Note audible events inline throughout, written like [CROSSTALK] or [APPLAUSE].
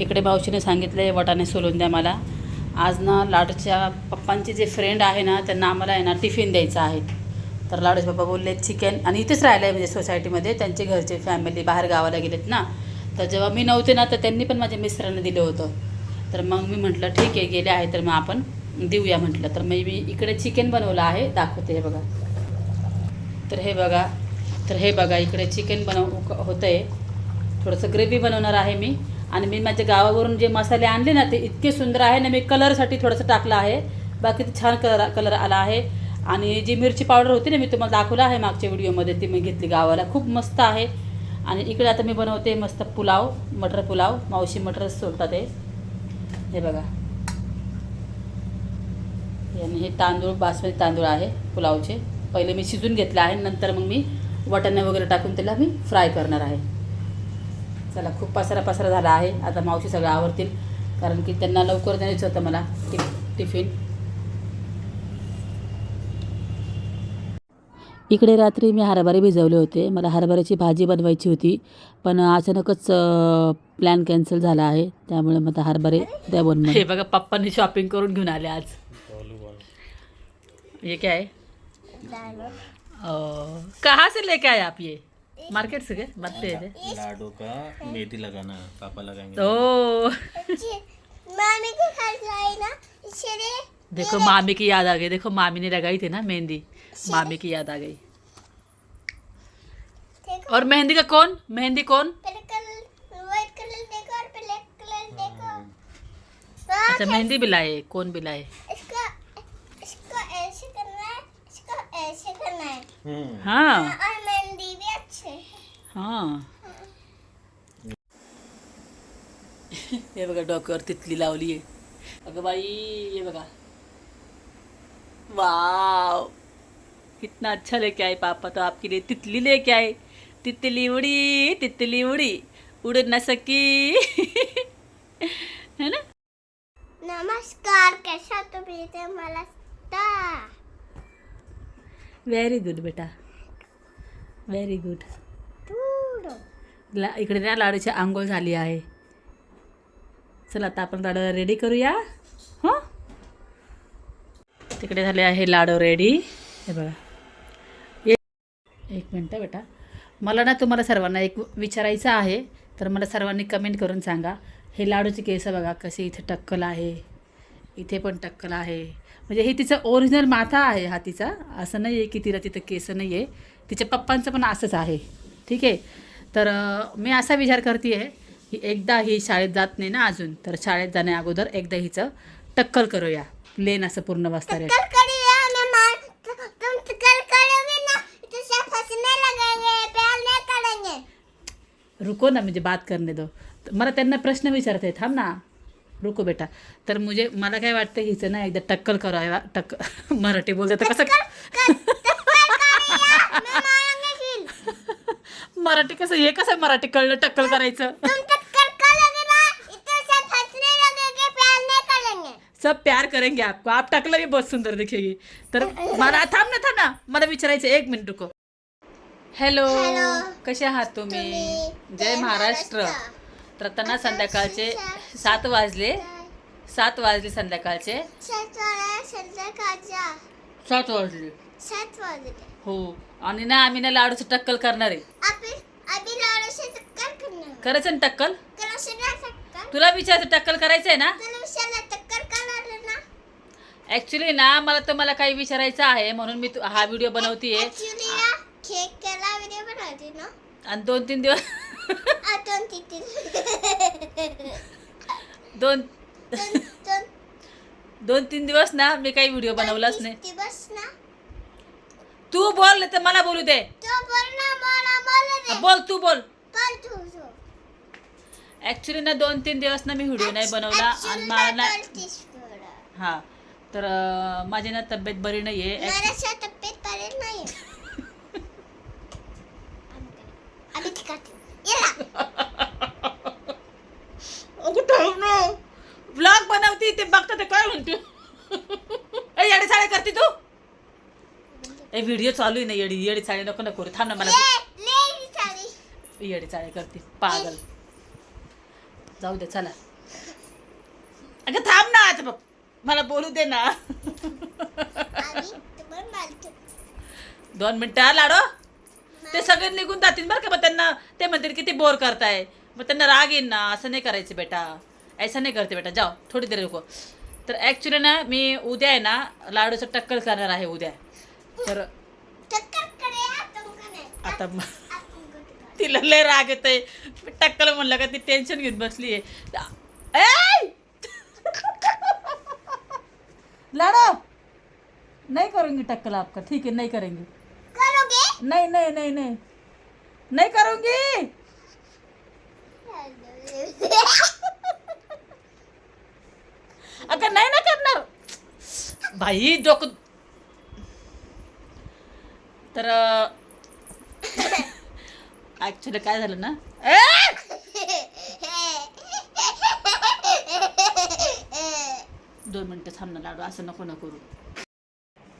इकडे मावशीने सांगितलं आहे वटाणे सोलून द्या मला. आज ना लाडूच्या पप्पांचे जे फ्रेंड आहे ना त्यांना आम्हाला आहे ना टिफिन द्यायचा आहे. तर लाडूचे पप्पा बोलले चिकन आणि इथेच राहिलं आहे म्हणजे सोसायटीमध्ये त्यांचे घरचे फॅमिली बाहेर गावाला गेलेत ना. तर जेव्हा मी नव्हते ना तर त्यांनी पण माझ्या मिस्टरांना दिलं होतं. तर मग मी म्हटलं ठीक आहे गेले आहे तर मग आपण देऊया म्हटलं. तर मग मी इकडे चिकन बनवलं आहे दाखवते हे बघा. तर हे बघा तर हे बघा इकडे चिकन बनव होतं आहे थोडंसं ग्रेव्ही बनवणार आहे मी. आणि मी माझ्या गावावरून जे मसाले आणले ना ते इतके सुंदर आहे ना मी कलरसाठी थोडंसं टाकलं आहे. बाकी ते छान कलर कलर आला आहे. आणि जी मिरची पावडर होती ना मी तुम्हाला दाखवलं आहे मागच्या व्हिडिओमध्ये ती मी घेतली गावाला. खूप मस्त आहे. आणि इकडे आता मी बनवते मस्त पुलाव मटर पुलाव. मावशी मटर सोडतात हे. हे बघा. आणि हे तांदूळ बासमती तांदूळ आहे पुलावचे. पहिले मी शिजून घेतलं आहे नंतर मग मी वाटाणे वगैरे टाकून त्याला मी फ्राय करणार आहे. चला खूप पसारा पसारा झाला आहे. आता मावशी सगळं आवरतील. कारण की त्यांना लवकर द्यायचं होतं मला टिफ टिफिन. इकडे रात्री मी हरभरे भिजवले होते. मला हरभऱ्याची भाजी बनवायची होती. पण अचानकच प्लॅन कॅन्सल झाला आहे. त्यामुळे मग आता हरभरे द्या बनवून हे बघा पप्पांनी शॉपिंग करून घेऊन आले आज. ये क्या? है ओ, कहाँ से लेके आए आप ये? मार्केट से गए बनते थे लाडू का मेहंदी लगाना पापा लगाएँगे। ओ मामी के घर जाए ना इसलिए देखो मामी की याद आ गई। देखो मामी ने लगाई थी ना मेहंदी। मामी की याद आ गई। और मेहंदी का कौन? मेहंदी कौन? कलर व्हाइट कलर ब्लैक अच्छा मेहंदी भी लाए कौन भी लाए? इसका इसको ऐसे करना है इसको ऐसे करना है। हम्म, हाँ और मेहंदी भी अच्छे है। हाँ [LAUGHS] हे बघा डोक्यावर तितली लावली आहे. अगं बाई हे बघा. वाव. कितना अच्छा लेके आए पापा तो आपके लिए तितली लेके आए तितली उड़ी तितली उड़ी. उड़ न सकी. [LAUGHS] है ना? नमस्कार कैसा तुम्ही? इथे मला ता. व्हेरी गुड बेटा. व्हेरी गुड ला इकडे ना लाडूची आंघोळ झाली आहे. चला आता आपण लाडू रेडी करूया. हो? तिकडे झाले आहे लाडू रेडी हे बघा. एक मिनटं बेटा. मला ना तुम्हाला सर्वांना एक विचारायचं आहे तर मला सर्वांनी कमेंट करून सांगा. हे लाडूचे केस बघा कसे इथे टक्कल आहे. इथे पण टक्कल आहे. म्हणजे हे तिचं ओरिजिनल माथा आहे हा तिचा. असं नाही आहे की तिला तिथं केस नाही आहे तिच्या पप्पांचं पण असंच आहे. ठीक आहे? तर मी असा विचार करते आहे की एकदा ही शाळेत जात नाही ना अजून तर शाळेत जाण्या अगोदर एकदा हिचं टक्कल करूया. प्लेन असं पूर्ण वस्तार आहे कल करिए मैं मार तुम कल करोगे ना तो सब हंसने लगेंगे प्यार नहीं करेंगे. रुको ना मुझे बात करने दो. मला त्यांना प्रश्न विचारता येत थांब ना. रुको बेटा. तर मुझे मला काय वाटतं हिचं ना एकदा टक्कल करावा टक्क मराठी बोलते तर कसं मैं मारेंगे फिर मराठी कसं हे कसं मराठी कळलं टक्कल करायचं? सब प्यार करेंगे. सब प्यार करेंगे आपको. आप टकला भी बहुत सुंदर दिखेगी. तर मला थांब ना थांब ना. मला विचारायचं एक मिनिट रुको. हॅलो. कसे आहात तुम्ही? जय महाराष्ट्र. तर आता ना संध्याकाळचे सात वाजले. सात वाजले संध्याकाळचे. सात वाजले. सात वाजले. हो. आणि ना आम्ही ना लाडूचं टक्कल करणार आहे. करायचं ना टक्कल? तुला विचारायचं टक्कल करायचं आहे ना? ऍक्च्युली ना? मला तुम्हाला काही विचारायचं आहे म्हणून मी हा व्हिडिओ बनवतीये. आणि दोन तीन दिवस [LAUGHS] [LAUGHS] दोन दोन तीन दिवस ना मी काही व्हिडिओ बनवलाच नाही. तू बोल नाही तर मला बोलू दे. तो बोल ना मला मला दे. बोल तू बोल. तू तू ऍक्च्युली ना दोन तीन दिवस ना मी व्हिडिओ नाही बनवला आणि मला ना हा तर अं, माझी ना तब्येत बरी नाही आहे माझ्या तब्येत बरे नाही आम्ही ठिकाणी येला ब्लॉग बनवती ते बघता ते काय म्हणते ए येडे चाळे करते तू ए व्हिडिओ चालू आहे ना येडी येडी चाळे नको नको करू. थांब ना मला. येडी चाळे करते पागल. जाऊ दे चला. अगं थांब ना आता बघ. मला बोलू दे ना. दोन मिनिटं लाडो. ते सगळे निघून जातील बरं का मग त्यांना ते म्हणतील किती बोर करताय. मग त्यांना राग येईन ना असं नाही करायचं बेटा. ऐसा नाही करते बेटा. जाओ थोडी देर रुको. तर ॲक्च्युली ना मी उद्या आहे ना लाडूचं टक्कल करणार आहे उद्या. तर आता. तिला लय राग येतोय. टक्कल म्हणलं का ती टेन्शन घेऊन बसली आहे. लाडो! नाही करूँगी टक्कल आपका. ठीक है नहीं करेंगे. करोगे? नहीं नहीं नहीं नहीं. नहीं करूँगी! [LAUGHS] अगं नाही ना करणार. बाई डोकं तर ऍक्च्युली [COUGHS] काय झालं ना! दोन मिनटं थांब ना लाडू असं नको ना करू.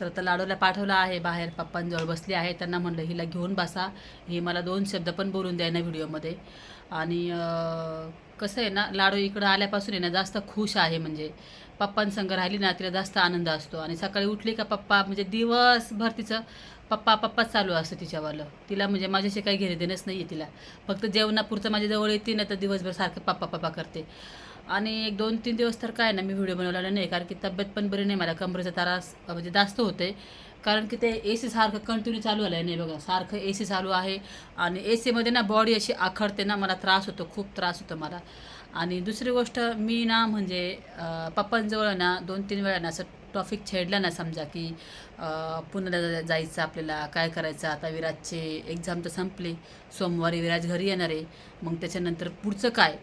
तर आता लाडूला पाठवलं आहे बाहेर पप्पांजवळ बसली आहे. त्यांना म्हणलं हिला घेऊन बसा. ही मला दोन शब्द पण बोलून द्या ना व्हिडिओमध्ये. आणि कसं आहे ना लाडू इकडं आल्यापासून आहे ना जास्त खुश आहे म्हणजे. पप्पांसंग राहिली ना तिला जास्त आनंद असतो. आणि सकाळी उठली का पप्पा म्हणजे दिवसभर तिचं पप्पा पप्पाच चालू असतं तिच्यावालं. तिला म्हणजे माझ्याशी काही घेणे देणंच नाही आहे तिला. फक्त जेवणापुरतं माझ्याजवळ येते ना तर दिवसभर सारखं पप्पा पप्पा करते. आणि एक दोन तीन दिवस तर काय ना मी व्हिडिओ बनवलेला नाही कारण की तब्येत पण बरी नाही मला. कमरेचा त्रास म्हणजे जास्त होते. कारण की ते ए सी सारखं कंटिन्यू चालू आलं आहे नाही बघा. सारखं ए सी चालू आहे. आणि ए सीमध्ये ना बॉडी अशी आखडते ना मला त्रास होतो खूप त्रास होतो मला. आणि दुसरी गोष्ट मी ना म्हणजे पप्पांजवळ ना दोन तीन वेळा ना असं टॉपिक छेडला ना समजा की पुण्याला जा- जायचं आपल्याला काय करायचं? आता विराजचे एक्झाम तर संपले. सोमवारी विराज घरी येणार आहे. मग त्याच्यानंतर पुढचं काय?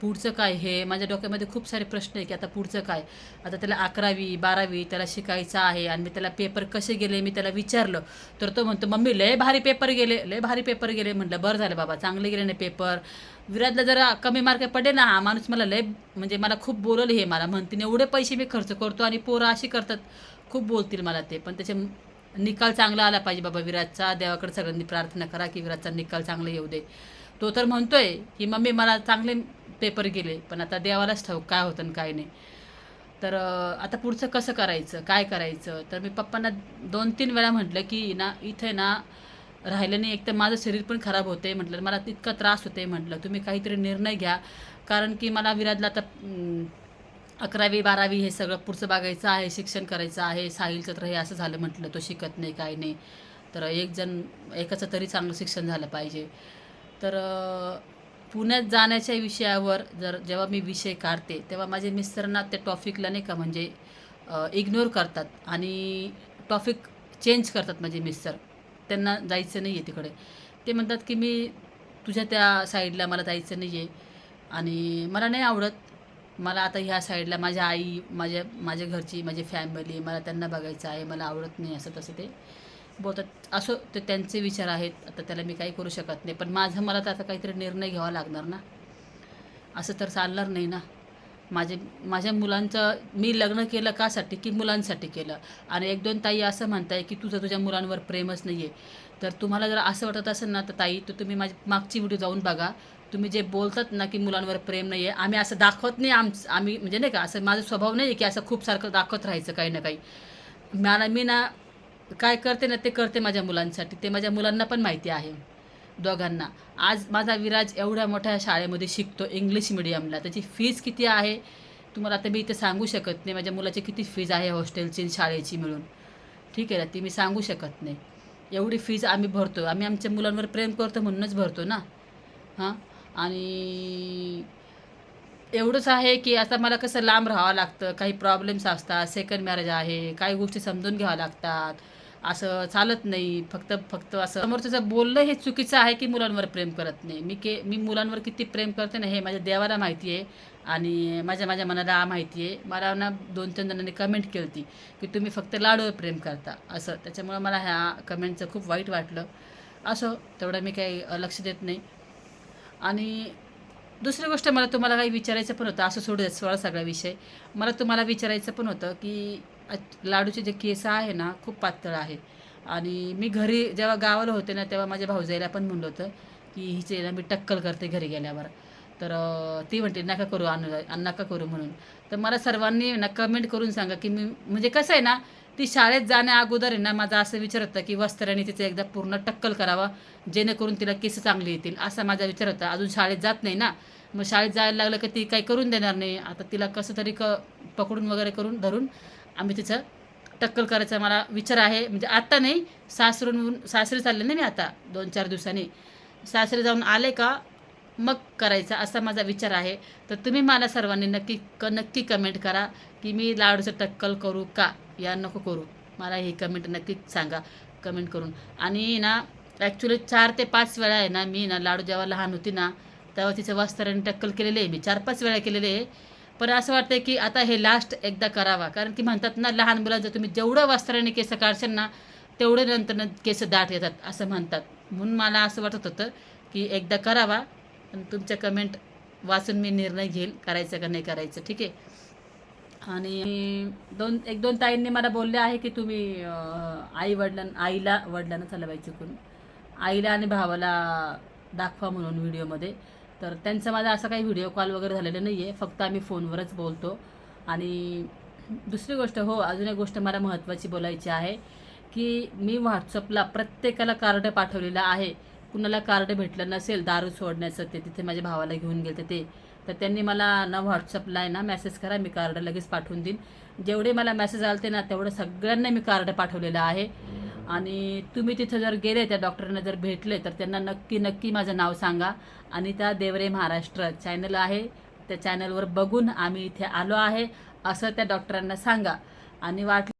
पुढचं काय हे? माझ्या डोक्यामध्ये खूप सारे प्रश्न आहे की आता पुढचं काय? आता त्याला अकरावी बारावी त्याला शिकायचं आहे आणि मी त्याला पेपर कसे गेले मी त्याला विचारलं. तर तो म्हणतो मम्मी लय भारी पेपर गेले लय भारी पेपर गेले. म्हटलं बरं झालं बाबा चांगले गेले नाही पेपर. विराजला जरा कमी मार्क पडले ना हा माणूस मला लय म्हणजे मला खूप बोलवलं हे मला. म्हणतीने एवढे पैसे मी खर्च करतो आणि पोरं अशी करतात. खूप बोलतील मला ते पण त्याचे निकाल चांगला आला पाहिजे बाबा विराजचा देवाकडे सगळ्यांनी प्रार्थना करा की विराजचा निकाल चांगला येऊ दे. तो तर म्हणतोय की मम्मी मला चांगले पेपर गेले पण आता देवालाच ठाऊक काय होतं आणि काय नाही. तर आता पुढचं कसं करायचं काय करायचं? तर मी पप्पांना दोन तीन वेळा म्हटलं की ना इथे ना राहिलं नाही एक तर माझं शरीर पण खराब होते म्हटलं. मला तितका त्रास होते म्हटलं. तुम्ही काहीतरी निर्णय घ्या कारण की मला विराजला आता अकरावी बारावी हे सगळं पुढचं बघायचं आहे शिक्षण करायचं आहे साहिलचं तर हे असं झालं म्हटलं. तो शिकत नाही काय नाही. तर एक जण एकाचं तरी चांगलं शिक्षण झालं पाहिजे. तर पुण्यात जाण्याच्या विषयावर जर जेव्हा मी विषय काढते तेव्हा माझे मिस्टरांना त्या टॉपिकला नाही का म्हणजे इग्नोर करतात आणि टॉपिक चेंज करतात माझे मिस्टर. त्यांना जायचं नाही आहे तिकडे. ते म्हणतात की मी तुझ्या त्या साईडला मला जायचं नाही आहे आणि मला नाही आवडत. मला आता ह्या साईडला माझ्या आई माझ्या माझ्या घरची माझी फॅमिली मला त्यांना बघायचं आहे मला आवडत नाही असं तसं ते. बोलतात असो ते त्यांचे विचार आहेत आता त्याला मी काही करू शकत नाही. पण माझं मला तर आता काहीतरी निर्णय घ्यावा लागणार ना. असं तर चालणार नाही ना. माझे माझ्या मुलांचं मी लग्न केलं कासाठी की मुलांसाठी केलं? आणि एक दोन ताई असं म्हणताय की तुझं तुझ्या मुलांवर प्रेमच नाही आहे तर तुम्हाला जर असं वाटत असेल ना तर ताई तर तुम्ही माझी मागची व्हिडिओ जाऊन बघा. तुम्ही जे बोलतात ना की मुलांवर प्रेम नाही आहे आम्ही असं दाखवत नाही आम आम्ही म्हणजे नाही का असं माझा स्वभाव नाही आहे की असं खूप सारखं दाखवत राहायचं काही ना काही. मला मी ना काय करते ना ते करते माझ्या मुलांसाठी. ते माझ्या मुलांना पण माहिती आहे. दोघांना. आज माझा विराज एवढ्या मोठ्या शाळेमध्ये शिकतो इंग्लिश मिडियमला. त्याची फीज किती आहे? तुम्हाला आता मी इथे सांगू शकत नाही. माझ्या मुलाची किती फीज आहे हॉस्टेलची शाळेची मिळून ठीक आहे ना? ती मी सांगू शकत नाही. एवढी फीज आम्ही भरतो आम्ही आमच्या मुलांवर प्रेम करतो म्हणूनच भरतो ना? हां? आणि एवढंच आहे की आता मला कसं लांब राहावं लागतं. काही प्रॉब्लेम्स असतात. सेकंड मॅरेज आहे. काही गोष्टी समजून घ्याव्या लागतात. असं चालत नाही. फक्त फक्त असं समोरच्याचं बोलणं हे चुकीचं आहे की मुलांवर प्रेम करत नाही. मी के मी मुलांवर किती प्रेम करते ना हे माझ्या देवाला माहिती आहे. आणि माझ्या माझ्या मनाला माहिती आहे. मला ना दोन तीन जणांनी कमेंट केली होती की तुम्ही फक्त लाडूवर प्रेम करता. असं. त्याच्यामुळं मला ह्या कमेंटचं खूप वाईट वाटलं. असं. तेवढं मी काही लक्ष देत नाही. आणि दुसरी गोष्ट मला तुम्हाला काही विचारायचं पण होतं. असं सोडू द्या सोळा सगळा विषय. मला तुम्हाला विचारायचं पण होतं की लाडूचे जे केस आहे ना खूप पातळ आहे. आणि मी घरी जेव्हा गावाला होते ना तेव्हा माझ्या भाऊजाईला पण म्हणलं होतं की हिचे ना मी टक्कल करते घरी गेल्यावर. तर ती म्हणते नका करू अनु नका करू म्हणून. तर मला सर्वांनी ना कमेंट करून सांगा की मी म्हणजे कसं आहे ना ती शाळेत जाण्या अगोदर आहे ना माझा असं विचार होता की वस्त्राने तिचं एकदा पूर्ण टक्कल करावा जेणेकरून तिला केस चांगले येतील असा माझा विचार होता. अजून शाळेत जात नाही ना मग शाळेत जायला लागलं की ती काही करून देणार नाही. आता तिला कसं तरी क पकडून वगैरे करून धरून आम्ही तिचं टक्कल करायचा मला विचार आहे. म्हणजे आत्ता नाही सासरून सासरी चालले नाही मी आता दोन चार दिवसांनी. सासरी जाऊन आले का मग करायचा असा माझा विचार आहे. तर तुम्ही मला सर्वांनी नक्की क नक्की कमेंट करा की मी लाडूचं टक्कल करू का? या नको करू. मला ही कमेंट नक्की सांगा. कमेंट करून. आणि ना ॲक्च्युली चार ते पाच वेळा आहे ना मी ना लाडू जेव्हा लहान होती ना तेव्हा तिचं वस्त्राने टक्कल केलेले आहे. मी चार पाच वेळा केलेले आहे. पण असं वाटतं की आता हे लास्ट एकदा करावा. कारण की म्हणतात ना लहान मुलांचं तुम्ही जेवढं वस्त्राने केस काढशाल ना तेवढे नंतर केस दाट येतात असं म्हणतात. म्हणून मला असं वाटत होतं की एकदा करावा. आणि तुमच्या कमेंट वाचून मी निर्णय घेईल करायचं का नाही करायचं ठीक आहे? आणि दोन एक दोन ताईंनी मला बोलले आहे की तुम्ही आई वडिलां आईला वडिलांना झालं बाई चुकून. आईला आणि भावाला दाखवा म्हणून व्हिडिओमध्ये. तर त्यांचा माझा असा काही व्हिडिओ कॉल वगैरे झालेला नाही आहे फक्त आम्ही फोनवरच बोलतो. आणि दुसरी गोष्ट हो अजून एक गोष्ट मला महत्त्वाची बोलायची आहे की मी व्हॉट्सअपला प्रत्येकाला कार्ड पाठवलेलं आहे. कुणाला कार्ड भेटलं नसेल दारू सोडण्याचं ते तिथे माझ्या भावाला घेऊन गेले ते. तर त्यांनी मला ना व्हॉट्सअपला आहे ना मेसेज करा मी कार्ड लगेच पाठवून देईन. जेवढे मला मेसेज आलते ना तेवढं सगळ्यांना मी कार्ड पाठवलेलं आहे. आणि तुम्ही तिथं जर गेले त्या डॉक्टरांना जर भेटले तर त्यांना नक्की नक्की माझं नाव सांगा. आणि त्या देवरे महाराष्ट्र चॅनल आहे. त्या चॅनलवर बघून आम्ही इथे आलो आहे. असं त्या डॉक्टरांना सांगा. आणि वाट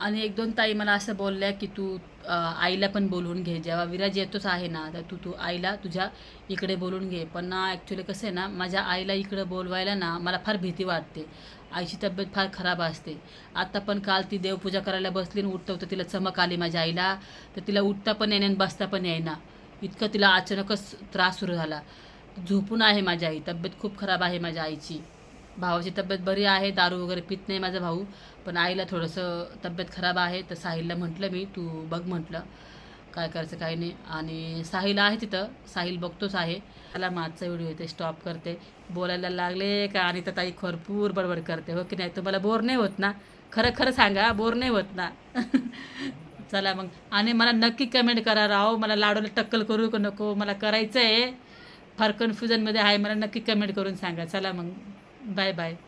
आणि एक दोन ताई मला असं बोलल्या की तू आईला पण बोलवून घे. जेव्हा विराज येतोच आहे ना तर तू तू आईला तुझ्या इकडे बोलवून घे. पण ना ॲक्च्युली कसं आहे ना माझ्या आईला इकडे बोलवायला ना मला फार भीती वाटते. आईची तब्येत फार खराब असते. आत्ता पण काल ती देवपूजा करायला बसली आणि उठतं तर तिला चमक आली माझ्या आईला. तर तिला उठता पण येणे आणि बसता पण येईना. इतकं तिला अचानकच त्रास सुरू झाला. झोपून आहे माझी आई. तब्येत खूप खराब आहे माझ्या आईची. भावाची तब्येत बरी आहे दारू वगैरे पित नाही माझा भाऊ पण आईला थोडंसं तब्येत खराब आहे तर साहिलला म्हटलं मी तू बघ म्हटलं काय करायचं काय नाही. आणि साहिल आहे तिथं साहिल बघतोच आहे. त्याला मागचा व्हिडिओ इथे स्टॉप करते. बोलायला लागले का आणि तर ताई भरपूर बडबड करते. हो की नाही? तुम्हाला बोर नाही होत ना? खरं खरं सांगा बोर नाही होत ना? [LAUGHS] चला मग. आणि मला नक्की कमेंट करा राहो मला लाडूला टक्कल करू का नको मला करायचं आहे फार कन्फ्युजनमध्ये आहे मला नक्की कमेंट करून सांगा. चला मग. bye bye